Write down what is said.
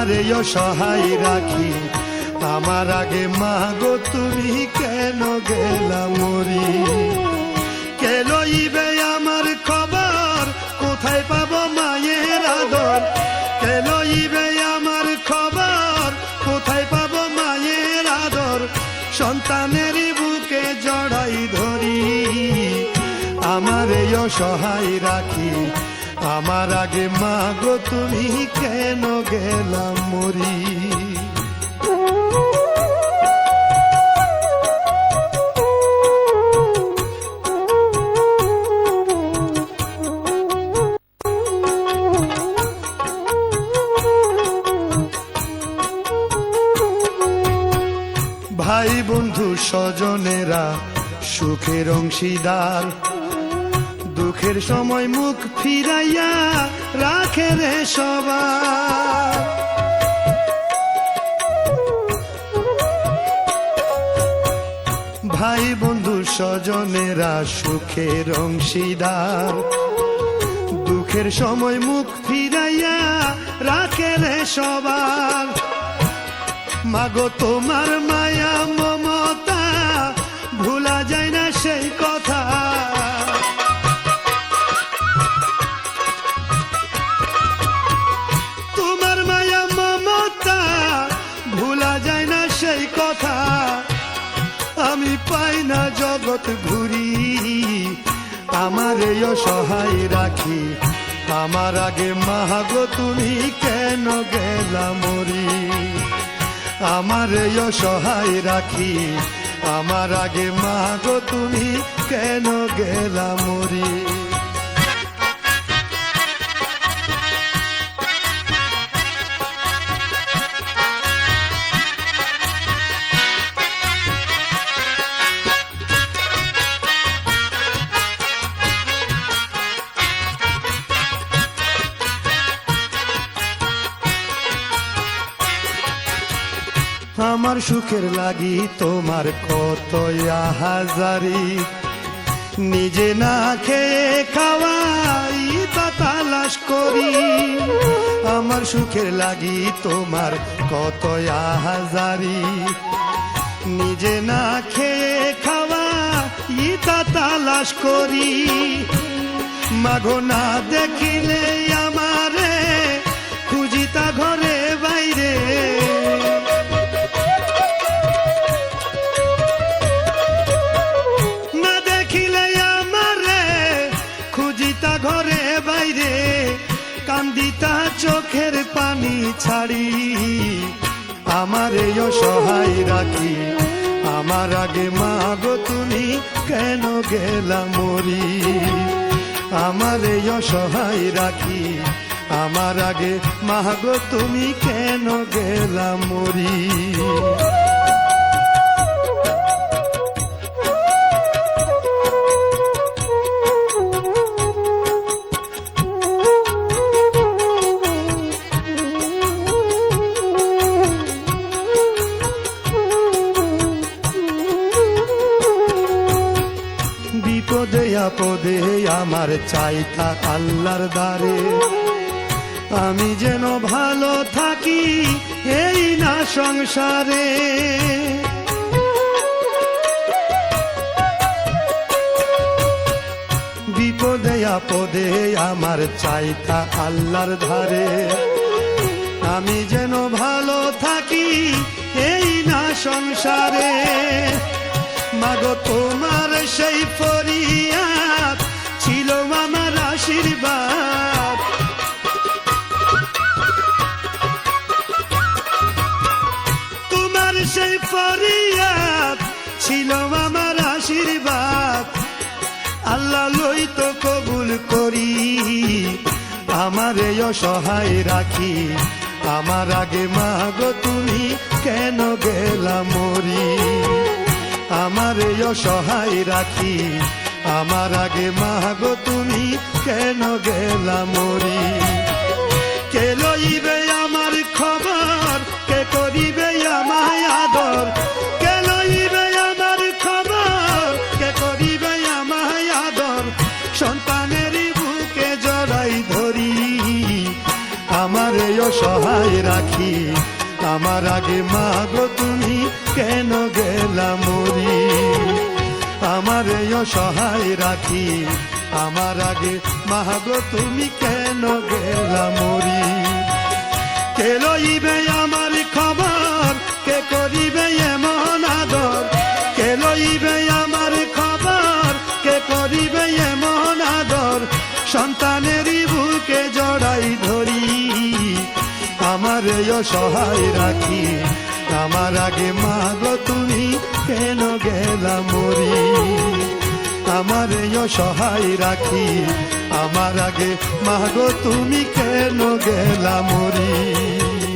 আমারে সহায় রাখি। আমার আগে মা গো, তুমি কেন গেলা মরি? কে লইবে আমার খবর? কোথায় পাবো মায়ের আদর? কে লইবে আমার খবর? কোথায় পাবো মায়ের আদর? সন্তানের বুকে জড়াই ধরি। আমার সহায় রাখি। আমার আগে মা গো তুমি কেন গেলাম মরি? ভাই বন্ধু স্বজনেরা সুখের অংশীদার দুঃখের সময় মুখ ফিরাইয়া রাখে রে সবার। ভাই বন্ধু স্বজনেরা সুখের অংশীদার। দুঃখের সময় মুখ ফিরাইয়া রাখে রে সবার। মাগো তোমার মায়া জগৎ ঘুরি আমার এই সহায় রাখি। আমার আগে, মাহাগো, তুমি কেন গেলা মরি? আমার এই সহায় রাখি। আমার আগে, মাহাগো, তুমি কেন গেলা মরি? আমার সুখের লাগি তোমার কত হাজারি নিজে না খেয়ে খাওয়াই তা তালাশ করি। আমার সুখের লাগি তোমার কত হাজারি নিজে না খেয়ে খাওয়া তা তালাশ করি। মাঘো না দেখিলে আমারে খুঁজিতা ঘরে ছাড়ি, আমার এই সহায় রাখি। আমার আগে মাগো, তুমি কেন গেলা মরি? আমার এই সহায় রাখি, আমার আগে মাগো, তুমি কেন গেলা মরি? বিপদে আপদে আমার চাইতা আল্লাহর দ্বারে। আমি যেন ভালো থাকি এই না সংসারে। বিপদে আপদে আমার চাইতা আল্লাহর ধারে আমি যেন ভালো থাকি এই না সংসারে। মাগো সেই ফরিয়াদ ছিল আমার আশীর্বাদ। তোমার সেই ফরিয়াদ ছিল আমার আশীর্বাদ। আল্লাহ লই তো কবুল করি, আমার এই সহায় রাখি। আমার আগে মাগো তুমি কেন গেলা মরি? আমার অসহায় রাখি। আমার আগে মাগো তুমি কেন গেলা মরি? কে লইবে আমার খবর? কে করিবে আমায় আদর? কে লইবে আমার খবর? কে করিবে আমায় আদর? সন্তানের বুকে জড়াই ধরি। আমার অসহায় রাখি। আমার আগে মাগো তুমি কেন গেলা মরি? আমার অসহায় রাখি, আমার আগে মাগো তুমি কেন গেলা মরি? কে লইবে আমার খবর, কে করিবে এমন আদর? কে লইবে আমার খবর, কে করিবে এমন আদর? সন্তানেরই আমার সহায় রাখি। আমার আগে মাগো, তুমি কেন গেলা মরি? আমার সহায় রাখি। আমার আগে মাগো, তুমি কেন গেলা মরি?